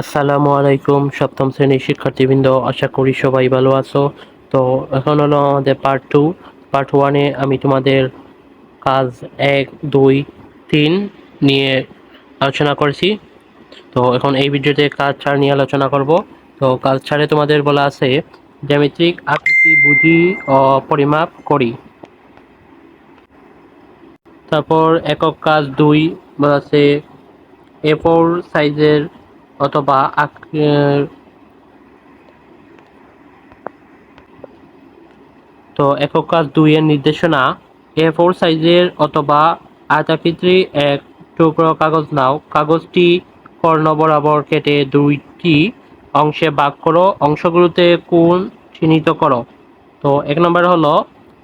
আসসালামু আলাইকুম, সপ্তম শ্রেণির শিক্ষার্থীবৃন্দ, আশা করি সবাই ভালো আছো। তো এখন হলো আমাদের পার্ট টু পার্ট ওয়ানে আমি তোমাদের কাজ এক, দুই, তিন নিয়ে আলোচনা করেছি। তো এখন এই ভিডিওতে কাজ ছাড় নিয়ে আলোচনা করব। তো কাজ ছাড়ে তোমাদের বলা আছে, জ্যামিতিক আকৃতি বুঝি ও পরিমাপ করি। তারপর একক কাজ দুই, বলা আছে এ ফোর সাইজের অথবা তো একক কাজ দুই এর নির্দেশনা। এ ফোর সাইজের অথবা আয়তাকৃতি এক টুকরো কাগজ নাও। কাগজটি কর্ণ বরাবর কেটে দুইটি অংশে ভাগ করো। অংশগুলোতে কোণ চিহ্নিত করো। তো এক নম্বর হলো,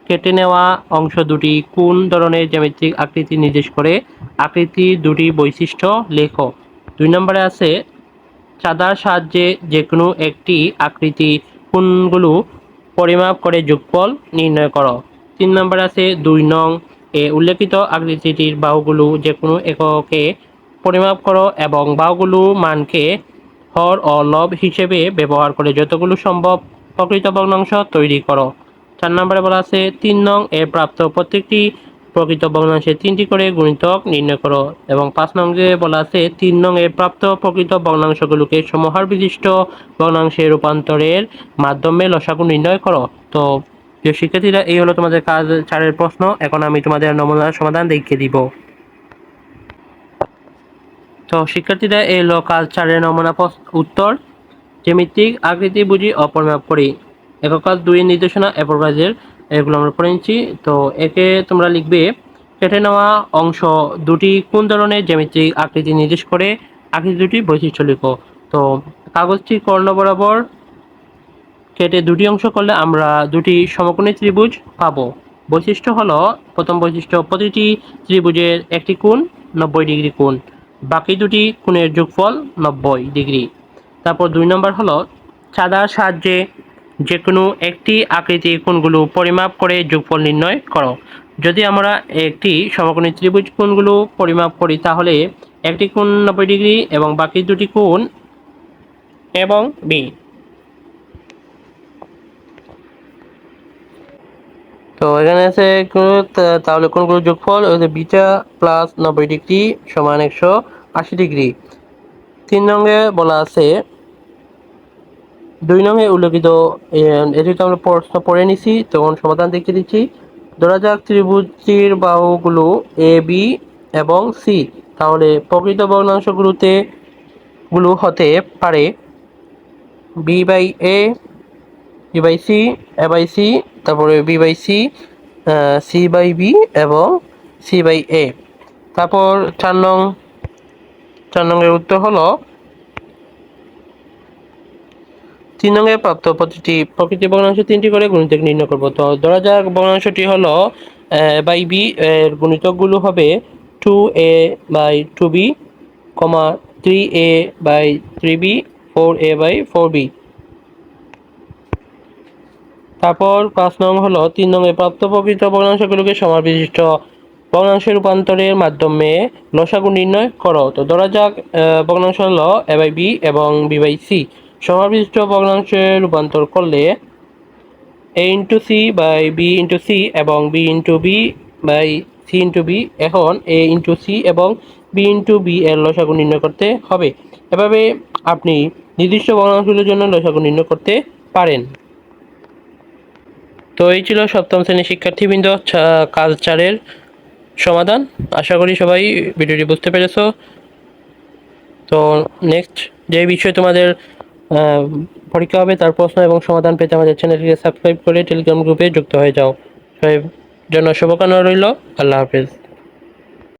কেটে নেওয়া অংশ দুটি কোন ধরনের জ্যামিতিক আকৃতি নির্দেশ করে। আকৃতি দুটি বৈশিষ্ট্য লেখো। দুই নম্বরে আছে চাঁদার সাহায্যে যে কোনো একটি আকৃতি কোনগুলো পরিমাপ করে যোগফল নির্ণয় করো। তিন নম্বর আছে দুই নং এ উল্লেখিত আকৃতিটির বাহুগুলো যে কোনো এককে পরিমাপ করো এবং বাহুগুলো মানকে হর ও লব হিসেবে ব্যবহার করে যতগুলো সম্ভব প্রকৃত ভগ্নাংশ তৈরি করো। চার নম্বরে বলা আছে তিন নং এ প্রাপ্ত প্রত্যেকটি প্রকৃত ভগ্নাংশে তিনটি করে গুণিতক নির্ণয় করো এবং পাঁচ নঙ্গে বলা আছে, তিন নং এ প্রাপ্ত প্রকৃত ভগ্নাংশগুলোকে সমহার বিশিষ্ট ভগ্নাংশে রূপান্তরের মাধ্যমে লসাগু নির্ণয় করো। তো, প্রিয় শিক্ষার্থীরা, এই হলো তোমাদের কাজ চারের প্রশ্ন। এখন আমি তোমাদের নমুনার সমাধান দেখিয়ে দিব। তো, শিক্ষার্থীরা, এই হলো কাজ চারের নমুনা উত্তর। জ্যামিতিক আকৃতি বুঝি অপরিমাপ করি। একক কাজ দুই নির্দেশনা একক কাজের এগুলো আমরা পড়ে নিচ্ছি। তো একে তোমরা লিখবে, কেটে নেওয়া অংশ দুটি কোন ধরনের জ্যামিতিক আকৃতি নির্দেশ করে? আকৃতি দুটি বৈশিষ্ট্য লিখো। তো কাগজটি কর্ণ বরাবর কেটে দুটি অংশ করলে আমরা দুটি সমকোণী ত্রিভুজ পাবো। বৈশিষ্ট্য হলো, প্রথম বৈশিষ্ট্য, প্রতিটি ত্রিভুজের একটি কোণ নব্বই ডিগ্রি কোণ, বাকি দুটি কোণের যোগফল নব্বই ডিগ্রি। তারপর দুই নম্বর হলো, চাঁদার সাহায্যে যে কোনো একটি আকৃতি কোণগুলো পরিমাপ করে যোগফল নির্ণয় করো। যদি আমরা একটি সমকোণী ত্রিভুজ কোণগুলো পরিমাপ করি, তাহলে একটি কোণ নব্বই ডিগ্রি এবং বাকি দুটি কোণ এবং বি তো এখানে আছে তাহলে কোনগুলো যোগফল বিটা প্লাস নব্বই ডিগ্রি সমান একশো আশি ডিগ্রি। তিন রঙে বলা আছে দুই নঙে উল্লেখিত এটি তো আমরা প্রশ্ন পড়ে নিছি তখন সমাধান দেখিয়ে দিচ্ছি। ধরা যাক ত্রিভুজটির বাহুগুলো এ বি এবং সি তাহলে প্রকৃত ভগ্নাংশগুলোতে গুলো হতে পারে B by A B by C A by C তারপরে B by C C by B এবং সি বাই এ তারপর চার নং, চার নংয়ের উত্তর হলো তিন নংয়ে প্রাপ্ত প্রতিটি প্রকৃতি ভগ্নাংশ তিনটি করে গুণিতক নির্ণয় করব। তো ধরা যাক ভগ্নাংশটি হলো বাই বি এর গুণিতকগুলো হবে two A by two B comma three A by three B four A by four B. তারপর পাঁচ নং হলো, তিন নং এ প্রাপ্ত প্রকৃত ভগ্নাংশগুলোকে সমান বিশিষ্ট ভগ্নাংশে রূপান্তরের মাধ্যমে লসাগু নির্ণয় করো। তো ধরা যাক ভগ্নাংশ হলো এ বাই বি এবং বি বাই সি। সমান বিশিষ্ট ভগ্নাংশে রূপান্তর করলে A into C by B into C এবং B into B by C into B এখন এ ইন্টু সি এবং বি ইন্টু বি এর লসাগু নির্ণয় করতে হবে। এভাবে আপনি নির্দিষ্ট ভগ্নাংশগুলোর জন্য লসাগু নির্ণয় করতে পারেন। তো এই ছিল সপ্তম শ্রেণির শিক্ষার্থীবৃন্দ কাজ চারের সমাধান। আশা করি সবাই ভিডিওটি বুঝতে পেরেছ। তো নেক্সট যে বিষয়ে তোমাদের পরীক্ষা হবে, তার প্রশ্ন এবং সমাধান পেতে আমাদের চ্যানেলটিকে সাবস্ক্রাইব করে টেলিগ্রাম গ্রুপে যুক্ত হয়ে যাও। সবাই জন্য শুভকামনা রইল। আল্লাহ হাফেজ।